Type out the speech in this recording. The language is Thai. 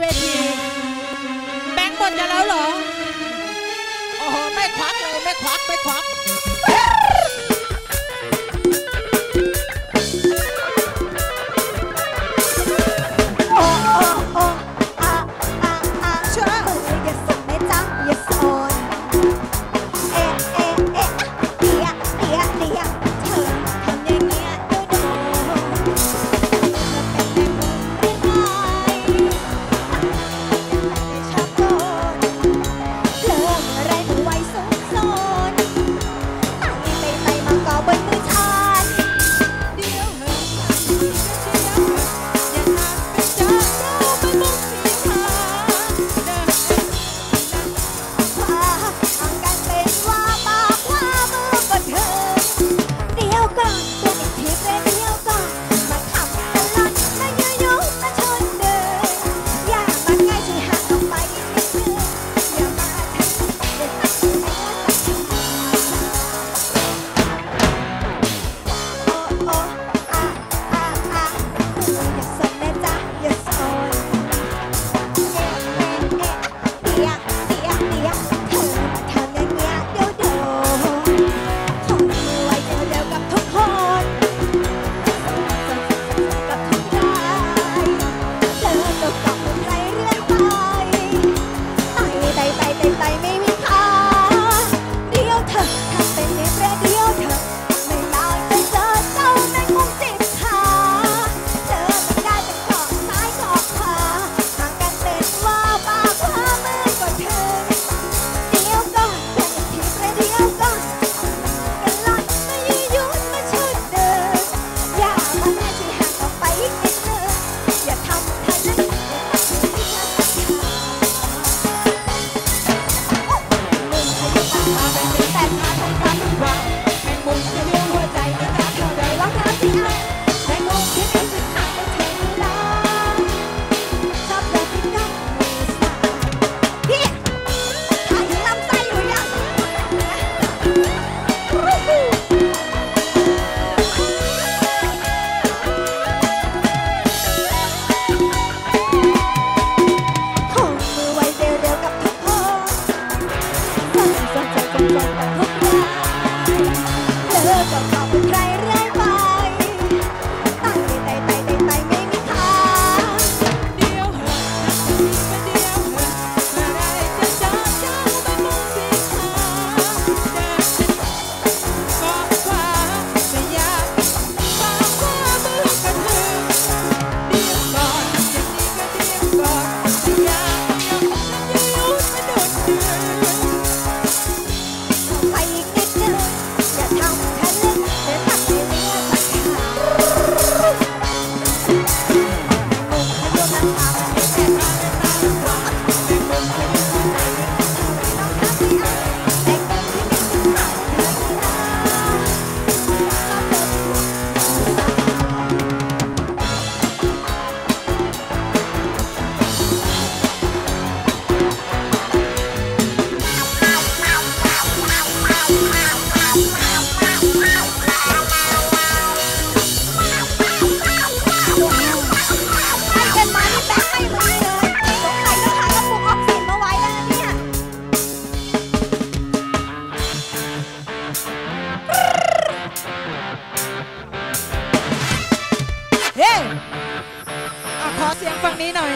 เวที แบงค์หมดจะแล้วเหรอ โอ้โห ไม่ควักเลย ไม่ควัก ไม่ควัก ขอเสียงฝั่งนี้หน่อย